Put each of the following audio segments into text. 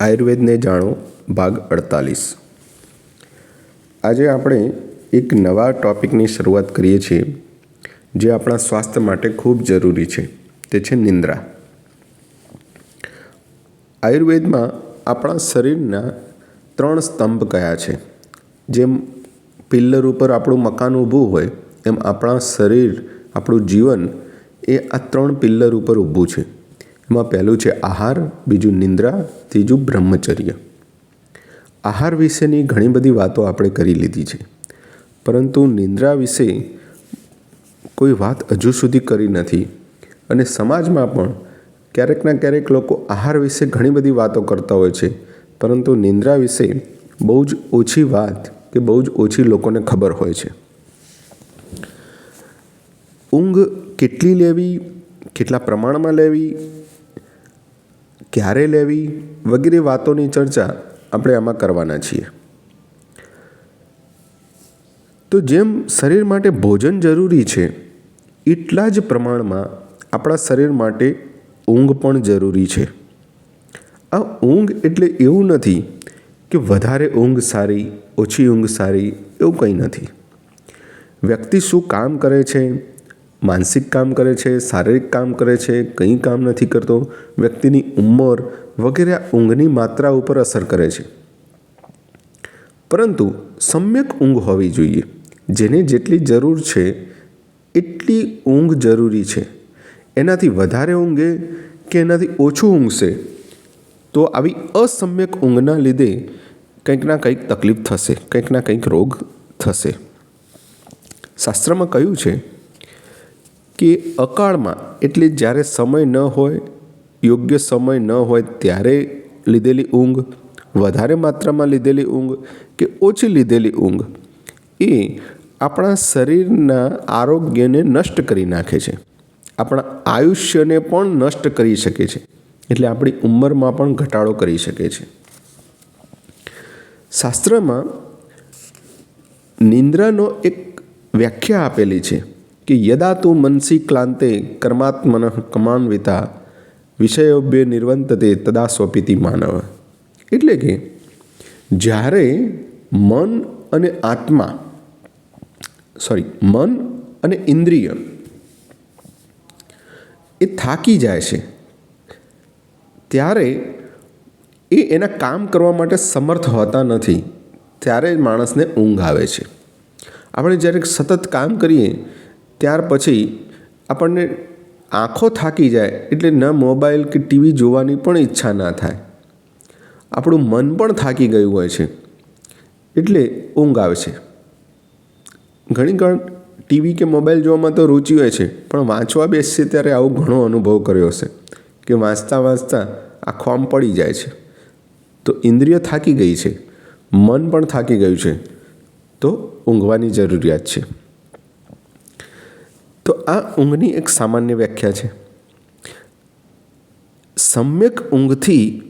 આયુર્વેદને જાણો, ભાગ અડતાલીસ. આજે આપણે એક નવા ટૉપિકની શરૂઆત કરીએ છીએ, જે આપણા સ્વાસ્થ્ય માટે ખૂબ જરૂરી છે, તે છે નિંદ્રા. આયુર્વેદમાં આપણા શરીરના ત્રણ સ્તંભ કયા છે? જેમ પિલ્લર ઉપર આપણું મકાન ઊભું હોય, એમ આપણા શરીર, આપણું જીવન એ આ ત્રણ પિલ્લર ઉપર ઊભું છે. એમાં પહેલું છે આહાર, બીજું નિંદ્રા, ત્રીજું બ્રહ્મચર્ય. આહાર વિશેની ઘણી બધી વાતો આપણે કરી લીધી છે. પરંતુ નિંદ્રા વિશે કોઈ વાત હજુ સુધી કરી નથી. અને સમાજમાં પણ ક્યારેકના ક્યારેક લોકો આહાર વિશે ઘણી બધી વાતો કરતા હોય છે. પરંતુ નિંદ્રા વિશે બહુ જ ઓછી વાત કે બહુ જ ઓછી લોકોને ખબર હોય છે. ઊંઘ કેટલી લેવી, કેટલા પ્રમાણમાં લેવી ક્યારે લેવી વગેરે વાતોની ચર્ચા આપણે આમાં કરવાના છીએ. તો જેમ શરીર માટે ભોજન જરૂરી છે, એટલા જ પ્રમાણમાં આપણા શરીર માટે ઊંઘ પણ જરૂરી છે. આ ઊંઘ એટલે એવું નથી કે વધારે ઊંઘ સારી, ઓછી ઊંઘ સારી, એવું કંઈ નથી. વ્યક્તિ શું કામ કરે છે માનસિક કામ કરે છે, શારીરિક કામ કરે છે, કંઈ કામ નથી કરતો, વ્યક્તિની ઉંમર વગેરે આ ઊંઘની માત્રા ઉપર અસર કરે છે. પરંતુ સમ્યક ઊંઘ હોવી જોઈએ. જેને જેટલી જરૂર છે, એટલી ઊંઘ જરૂરી છે. એનાથી વધારે ઊંઘે કે એનાથી ઓછું ઊંઘશે? તો આવી અસમ્યક ઊંઘના લીધે કંઈકના કંઈક તકલીફ થશે કંઈકના કંઈક રોગ થશે. શાસ્ત્રમાં કહ્યું છે કે અકાળમાં, એટલે જ્યારે સમય ન હોય, યોગ્ય સમય ન હોય, ત્યારે લીધેલી ઊંઘ, વધારે માત્રામાં લીધેલી ઊંઘ કે ઓછી લીધેલી ઊંઘ, એ આપણા શરીરના આરોગ્યને નષ્ટ કરી નાખે છે. આપણા આયુષ્યને પણ નષ્ટ કરી શકે છે. એટલે આપણી ઉંમરમાં પણ ઘટાડો કરી શકે છે. શાસ્ત્રમાં નિંદ્રાનો એક વ્યાખ્યા આપેલી છે. કે યદા તું મનસી ક્લાંતે કર્માત્મન કમાન્વિતા, વિષયોભ્ય નિર્વંતતે તદા સ્વપિતિ માનવ. એટલે કે જ્યારે મન અને આત્મા સોરી મન અને ઇન્દ્રિય એ થાકી જાય છે, ત્યારે એ એના કામ કરવા માટે સમર્થ હોતા નથી, ત્યારે માણસને ઊંઘ આવે છે. આપણે જ્યારે સતત કામ કરીએ ત્યાર પછી આપણને આંખો થાકી જાય એટલે ન મોબાઈલ કે ટીવી જોવાની પણ ઈચ્છા ના થાય. આપણું મન પણ થાકી ગયું હોય છે, એટલે ઊંઘ આવે છે. ઘણી ઘણ ટીવી કે મોબાઈલ જોવામાં તો રુચિ હોય છે, પણ વાંચવા બેસશે ત્યારે આવો ઘણો અનુભવ કર્યો હશે કે વાંચતા વાંચતા આંખો આમ પડી જાય છે. તો ઇન્દ્રિય થાકી ગઈ છે, મન પણ થાકી ગયું છે, તો ઊંઘવાની જરૂરિયાત છે. તો આ ઊંઘની એક સામાન્ય વ્યાખ્યા છે. સમ્યક ઊંઘથી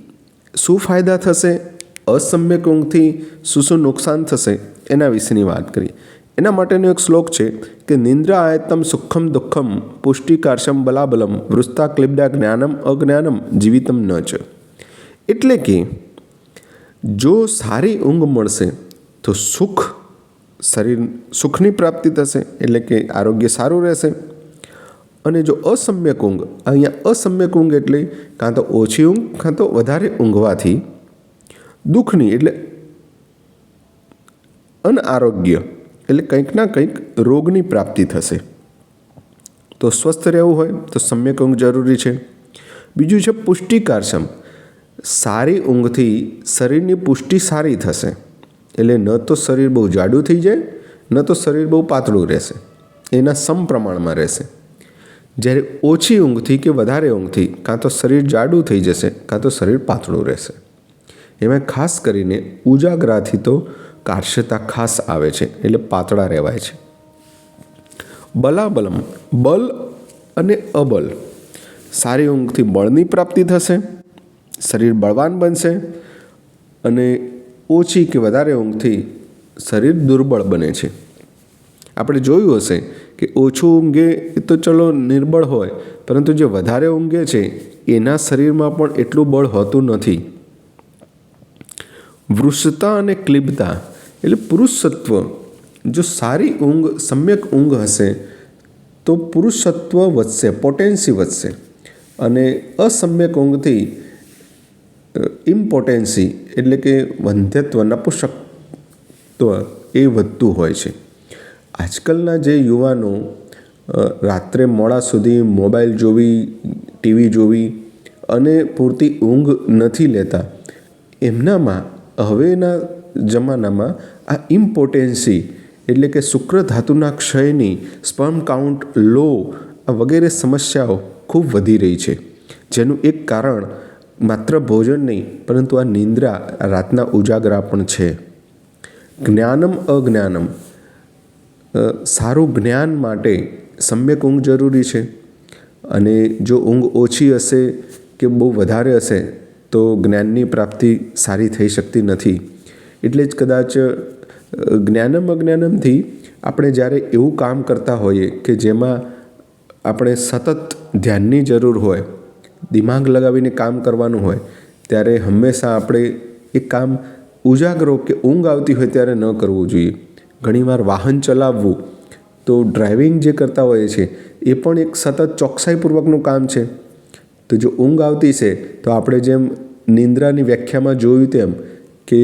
શું ફાયદા થશે? અસમ્યક ઊંઘથી શું શું નુકસાન થશે? એના વિશેની વાત કરીએ. એના માટેનો એક શ્લોક છે કે નિંદ્રા આયતમ સુખમ દુઃખમ પુષ્ટિકાર્ષમ બલાબલમ વૃસ્તા ક્લિબ્ડા જ્ઞાનમ અજ્ઞાનમ જીવિતમ ન છે એટલે કે જો સારી ઊંઘ મળશે તો સુખ શરીર સુખની પ્રાપ્તિ થશે, એટલે કે આરોગ્ય સારું રહેશે. અને જો અસમ્યક ઊંઘ, અહીંયા અસમ્યક ઊંઘ એટલે કાં તો ઓછી ઊંઘ, કાં તો વધારે ઊંઘવાથી દુઃખની, એટલે અનારોગ્ય, એટલે કંઈક ના કંઈક રોગની પ્રાપ્તિ થશે. તો સ્વસ્થ રહેવું હોય, તો સમ્યક ઊંઘ જરૂરી છે. બીજું છે પુષ્ટિકારક્ષમ સારી ઊંઘથી શરીરની પુષ્ટિ સારી થશે. એટલે ન તો શરીર બહુ જાડું થઈ જાય, ન તો શરીર બહુ પાતળું રહેશે. એના સમપ્રમાણમાં રહેશે. જ્યારે ઓછી ઊંઘથી કે વધારે ઊંઘથી કાં તો શરીર જાડું થઈ જશે, કાં તો શરીર પાતળું રહેશે. એમાં ખાસ કરીને ઉજાગરાથી તો કાર્શ્યતા ખાસ આવે છે, એટલે પાતળા રહેવાય છે. બલાબલમ, બલ અને અબલ. સારી ઊંઘથી બળની પ્રાપ્તિ થશે, શરીર બળવાન બનશે અને ઓછી કે વધારે ઊંઘથી શરીર દુર્બળ બને છે. આપણે જોયું હશે કે ઓછું ઊંઘે તો ચલો નિર્બળ હોય, પરંતુ જે વધારે ઊંઘે છે, એના શરીરમાં પણ એટલું બળ હોતું નથી. વૃષતા અને ક્લિબતા એટલે પુરુષત્વ. જો સારી ઊંઘ, સમ્યક ઊંઘ હશે, તો પુરુષત્વ વધશે, પોટેન્સી વધશે. અને અસમ્યક ઊંઘથી ઇમ્પોટેન્સી એટલે કે વંધ્યત્વ નપુંસકત્વ એ વધતું હોય છે. આજકાલના જે યુવાનો રાત્રે મોડા સુધી મોબાઈલ જોવી, ટીવી જોવી અને પૂરતી ઊંઘ નથી લેતા, એમનામાં હવેના જમાનામાં આ ઇમ્પોટેન્સી એટલે કે શુક્ર ધાતુના ક્ષયની, સ્પર્મ કાઉન્ટ લો વગેરે સમસ્યાઓ ખૂબ વધી રહી છે. જેનું એક કારણ માત્ર ભોજન નહીં, પરંતુ આ નિંદ્રા રાતના ઉજાગરા પણ છે. જ્ઞાનમ અજ્ઞાનમ. સારું જ્ઞાન માટે સમ્યક ઊંઘ જરૂરી છે. અને જો ઊંઘ ઓછી હશે કે બહુ વધારે હશે, તો જ્ઞાનની પ્રાપ્તિ સારી થઈ શકતી નથી. એટલે જ કદાચ જ્ઞાનમ અજ્ઞાનમથી આપણે જ્યારે એવું કામ કરતા હોઈએ કે જેમાં આપણે સતત ધ્યાનની જરૂર હોય દિમાગ લગાવીને કામ કરવાનું હોય, ત્યારે હંમેશા આપણે એ કામ ઉજાગરો કે ઊંઘ આવતી હોય ત્યારે ન કરવું જોઈએ. ઘણીવાર વાહન ચલાવવું તો ડ્રાઇવિંગ જે કરતા હોઈએ છીએ, એ પણ એક સતત ચોકસાઈપૂર્વકનું કામ છે. તો જો ઊંઘ આવતી છે, તો આપણે જેમ નિંદ્રાની વ્યાખ્યામાં જોયું તેમ કે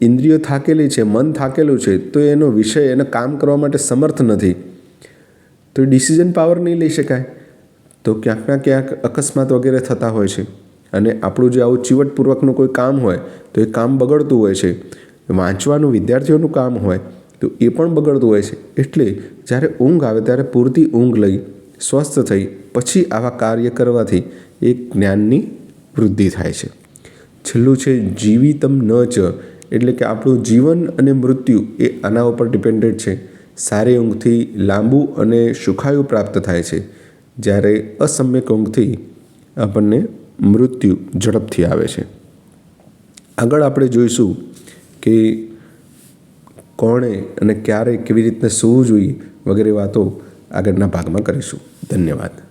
ઇન્દ્રિયો થાકેલી છે, મન થાકેલું છે, તો એનો વિષય, એને કામ કરવા માટે સમર્થ નથી. તો ડિસિઝન પાવર નહીં લઈ શકાય. તો ક્યાંક ના ક્યાંક અકસ્માત વગેરે થતા હોય છે. અને આપણું જે આવું ચીવટપૂર્વકનું કોઈ કામ હોય, તો એ કામ બગડતું હોય છે. વાંચવાનું વિદ્યાર્થીઓનું કામ હોય, તો એ પણ બગડતું હોય છે. એટલે જ્યારે ઊંઘ આવે, ત્યારે પૂરતી ઊંઘ લઈ, સ્વસ્થ થઈ, પછી આવા કાર્ય કરવાથી એ જ્ઞાનની વૃદ્ધિ થાય છે. છેલ્લું છે જીવિતમ ન ચ, એટલે કે આપણું જીવન અને મૃત્યુ એ આના ઉપર ડિપેન્ડેડ છે. સારી ઊંઘથી લાંબુ અને સુખાયુ પ્રાપ્ત થાય છે. જ્યારે અસમ્યક ઊંઘથી આપણને મૃત્યુ ઝડપથી આવે છે. આગળ આપણે જોઈશું કે કોણે અને ક્યારે કેવી રીતના સૂવું જોઈએ વગેરે વાતો આગળના ભાગમાં કરીશું. ધન્યવાદ.